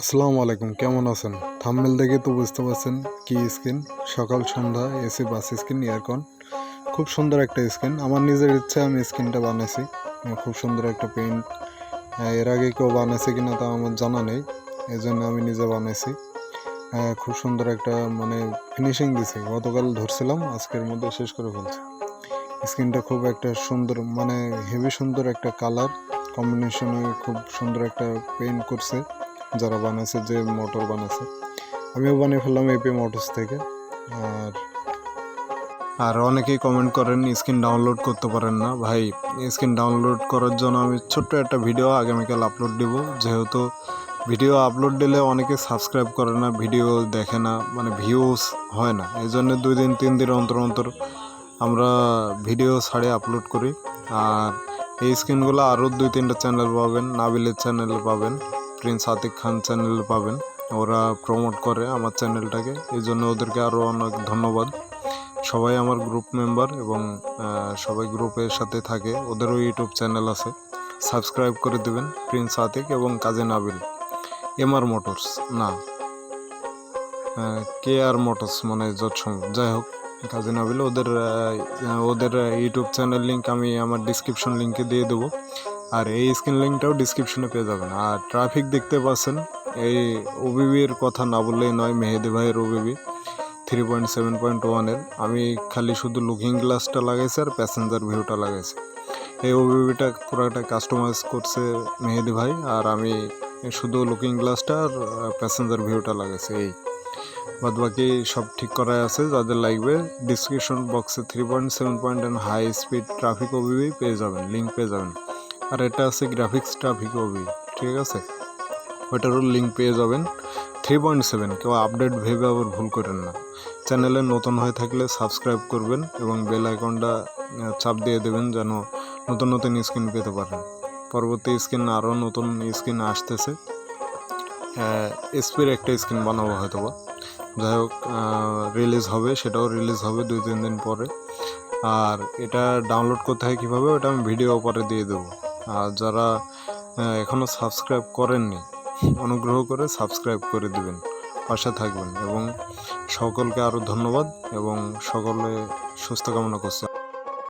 আসসালামু আলাইকুম, কেমন আছেন? থাম্বনেল দেখে তো বুঝতে পারছেন কি স্ক্রিন সকাল, সন্ধ্যা, এসি, বাস স্ক্রিন ইয়ারকন খুব সুন্দর একটা স্কিন। আমার নিজের ইচ্ছে, আমি স্কিনটা বানাইছি। খুব সুন্দর একটা পেইন্ট এর আগে কেউ বানাইছে কিনা তা আমার জানা নেই। এই জন্য আমি নিজে বানাইছি। খুব সুন্দর একটা মানে ফিনিশিং দিছে। গতকাল ধরছিলাম, আজকের মধ্যে শেষ করে ফেলছি। স্ক্রিনটা খুব একটা সুন্দর মানে হেভি সুন্দর একটা কালার কম্বিনেশনে খুব সুন্দর একটা পেইন্ট করছে। যারা বানাইছে, যে মোটর বানাইছে। আমিও বানিয়ে ফেললাম এপি মোটরস থেকে। আর আর অনেকেই কমেন্ট করেন, স্ক্রিন ডাউনলোড করতে পারেন না। ভাই, স্ক্রিন ডাউনলোড করার জন্য আমি ছোট্ট একটা ভিডিও আগামীকাল আপলোড দিব। যেহেতু ভিডিও আপলোড দিলে অনেকে সাবস্ক্রাইব করে না ভিডিও দেখে না মানে ভিউজ হয় না। এই জন্য দুই দিন, তিন দিন অন্তর অন্তর আমরা ভিডিও ছাড়ে আপলোড করি। আর এই স্ক্রিনগুলো আরও দুই তিনটা চ্যানেল পাবেন, নাবিলের চ্যানেল পাবেন। প্রিন্স আতিক খান চ্যানেল পাবেন। ওরা প্রমোট করে আমার চ্যানেলটাকে এই জন্য ওদেরকে আরও অনেক ধন্যবাদ। সবাই আমার গ্রুপ মেম্বার এবং সবাই গ্রুপের সাথে থাকে। ওদেরও ইউটিউব চ্যানেল আছে। সাবস্ক্রাইব করে দেবেন প্রিন্স আতিক এবং কাজী নাবিল। এমআর মোটরস, না। কে আর মোটরস মানে সম্ভব যাই হোক, কাজী নাবিল, ওদের ওদের ইউটিউব চ্যানেল লিঙ্ক আমি আমার ডিসক্রিপশন লিঙ্কে দিয়ে দেবো। আর এই স্ক্রিন লিঙ্কটাও ডিসক্রিপশনে পেয়ে যাবেন। আর ট্রাফিক দেখতে পাচ্ছেন, এই ওবিবির কথা না বললেই নয়, মেহেদি ভাইয়ের OBB three point seven point ওয়ানের আমি খালি শুধু লুকিং গ্লাসটা লাগাইছি আর প্যাসেঞ্জার ভিউটা লাগাইছি। এই ওবিবিটা পুরোটা কাস্টমাইজ করছে মেহেদি ভাই, আর আমি শুধু লুকিং গ্লাসটা আর প্যাসেঞ্জার ভিউটা লাগাইছি, এই। বাদ বাকি সব ঠিক করাই আছে, যাদের লাগবে ডিসক্রিপশন বক্সে three point seven point and high speed traffic OBB পেয়ে যাবেন লিঙ্ক পেয়ে যাবেন। আর এটা আছে গ্রাফিক্স ট্রাফিক ওবি ঠিক আছে? ওইটারও লিঙ্ক পেয়ে যাবেন। থ্রি পয়েন্ট সেভেন কেউ আপডেট ভেবে আবার ভুল করেন না। চ্যানেলে নতুন হয়ে থাকলে সাবস্ক্রাইব করবেন এবং বেল আইকনটা চাপ দিয়ে দেবেন যেন নতুন নতুন স্ক্রিন পেতে পারেন। পরবর্তী স্ক্রিন আরও নতুন স্ক্রিন আসতেছে। এসপির একটা স্ক্রিন বানাবো হয়তো বা যাই হোক রিলিজ হবে, সেটাও রিলিজ হবে দুই তিন দিন পরে। আর এটা ডাউনলোড করতে হয় কীভাবে, ওটা আমি ভিডিও পরে দিয়ে দেবো। আর যারা এখনও সাবস্ক্রাইব করেননি, অনুগ্রহ করে সাবস্ক্রাইব করে দিবেন, পাশে থাকবেন এবং সকলকে আরও ধন্যবাদ এবং সকলে সুস্থ কামনা করছি।